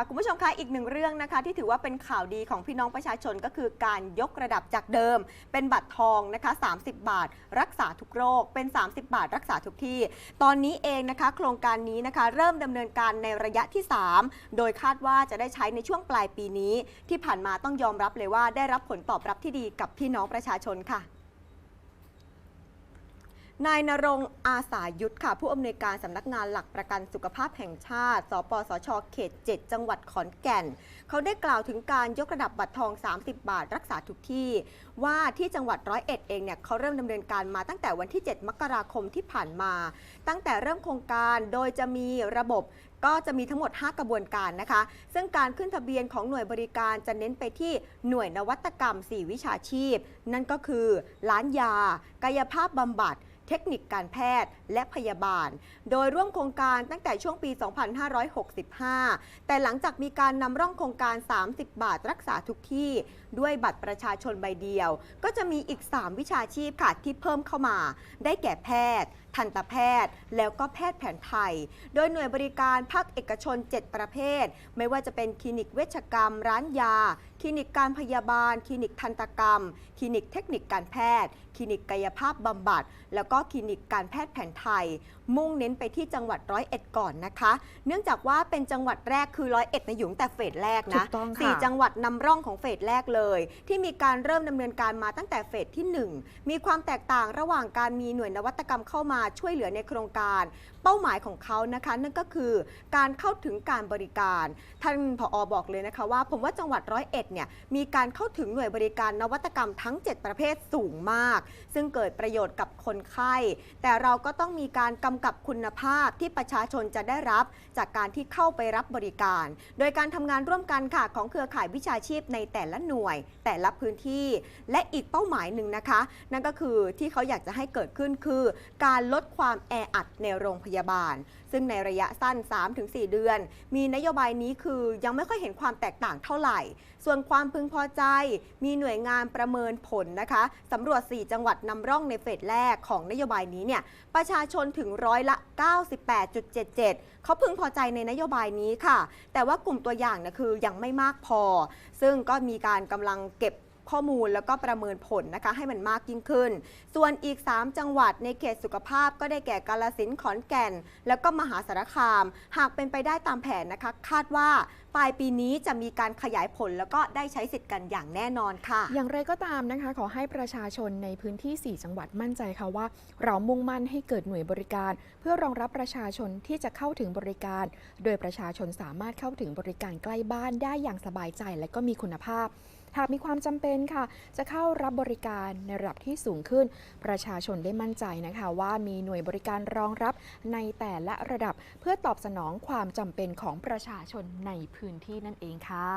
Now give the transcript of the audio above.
ค่ะคุณผู้ชมคะอีกหนึ่งเรื่องนะคะ ที่ถือว่าเป็นข่าวดีของพี่น้องประชาชนก็คือการยกระดับจากเดิม เป็นบัตรทองนะคะ 30 บาท รักษาทุกโรคเป็น 30 บาท รักษาทุกที่ ตอนนี้เองนะคะ โครงการนี้นะคะ เริ่มดำเนินการในระยะที่ 3 โดยคาดว่าจะได้ใช้ในช่วงปลายปีนี้ ที่ผ่านมาต้องยอมรับเลยว่าได้รับผลตอบรับที่ดีกับพี่น้องประชาชนค่ะ นายนรงอาสายุทธค่ะ ผู้อำนวยการสำนักงานหลักประกันสุขภาพแห่งชาติ สปสช เขต 7 จังหวัดขอนแก่น เขาได้กล่าวถึงการยกระดับบัตรทอง 30 บาท รักษาทุกที่ ว่าที่จังหวัดร้อยเอ็ดเองเนี่ยเขาเริ่มดำเนินการมาตั้งแต่วันที่ 7 มกราคมที่ผ่านมา ตั้งแต่เริ่มโครงการโดยจะมีระบบก็จะมีทั้งหมด 5 กระบวนการนะคะ ซึ่งการขึ้นทะเบียนของหน่วยบริการจะเน้นไปที่หน่วยนวัตกรรม 4 วิชาชีพ นั่นก็คือล้านยา กายภาพบำบัด เทคนิคการแพทย์และพยาบาล โดยร่วมโครงการตั้งแต่ช่วงปี 2565 แต่หลังจากมีการนำร่องโครงการ 30 บาทรักษาทุกที่ด้วยบัตรประชาชนใบเดียว ก็จะมีอีก 3 วิชาชีพค่ะที่เพิ่มเข้ามา ได้แก่แพทย์ทันตแพทย์ แล้วก็แพทย์แผนไทย โดยหน่วยบริการภาคเอกชน 7 ประเภท ไม่ว่าจะเป็นคลินิกเวชกรรม ร้านยา คลินิกการพยาบาล คลินิกทันตกรรม คลินิกเทคนิคการแพทย์ คลินิกกายภาพบำบัด แล้วก็คลินิกการแพทย์แผนไทย มุ่งเน้นไปที่จังหวัดร้อยเอ็ดก่อนนะคะ เนื่องจากว่าเป็นจังหวัดแรกคือร้อยเอ็ดในหยุงแต่เฟสแรกถูนะกต้องค่ะสี่จังหวัดนำร่องของเฟสแรกเลย ที่มีการเริ่มดำเนินการมาตั้งแต่เฟสที่ 1 มีความแตกต่างระหว่างการมีหน่วยนวัตกรรมเข้ามาช่วยเหลือในโครงการ เป้าหมายของเขานะคะนั่นก็คือการเข้าถึงการบริการ ท่านผอบอกเลยนะคะว่า ผมว่าจังหวัดร้อยเอ็ดเนี่ยมีการเข้าถึงหน่วยบริการนวัตกรรมทั้ง 7 ประเภทสูงมาก ซึ่งเกิดประโยชน์กับคนไข้ แต่เราก็ต้องมีการกำกับคุณภาพที่ประชาชนจะได้รับ จากการที่เข้าไปรับบริการ โดยการทำงานร่วมกันค่ะของเครือข่ายวิชาชีพในแต่ละหน่วย แต่ละพื้นที่ และอีกเป้าหมายหนึ่งนะคะ นั่นก็คือที่เขาอยากจะให้เกิดขึ้นคือ การลลดความแออัดในโรงพยาบาล ซึ่งในระยะสั้น 3-4 เดือน มีนโยบายนี้คือยังไม่ค่อยเห็นความแตกต่างเท่าไหร่ ส่วนความพึงพอใจ มีหน่วยงานประเมินผลนะคะสำรวจ 4 จังหวัดนำร่องในเฟสแรกของนโยบายนี้เนี่ยประชาชนถึงร้อยละ 98.77 เขาพึงพอใจในนโยบายนี้ค่ะ แต่ว่ากลุ่มตัวอย่างนะคือยังไม่มากพอ ซึ่งก็มีการกำลังเก็บ ข้อมูลแล้วก็ประเมินผลนะคะให้มันมากยิ่งขึ้น ส่วนอีก 3 จังหวัดในเขตสุขภาพก็ได้แก่กาลสินขอนแก่น แล้วก็มหาสารคาม หากเป็นไปได้ตามแผนนะคะ คาดว่าปลายปีนี้จะมีการขยายผลแล้วก็ได้ใช้สิทธิ์กันอย่างแน่นอนค่ะ อย่างไรก็ตามนะคะ ขอให้ประชาชนในพื้นที่ 4 จังหวัดมั่นใจค่ะว่า เรามุ่งมั่นให้เกิดหน่วยบริการ เพื่อรองรับประชาชนที่จะเข้าถึงบริการ โดยประชาชนสามารถเข้าถึงบริการใกล้บ้านได้อย่างสบายใจและก็มีคุณภาพ หากมีความจำเป็นค่ะ จะเข้ารับบริการในระดับที่สูงขึ้น ประชาชนได้มั่นใจนะคะ ว่ามีหน่วยบริการรองรับในแต่ละระดับเพื่อตอบสนองความจำเป็นของประชาชนในพื้นที่นั่นเองค่ะ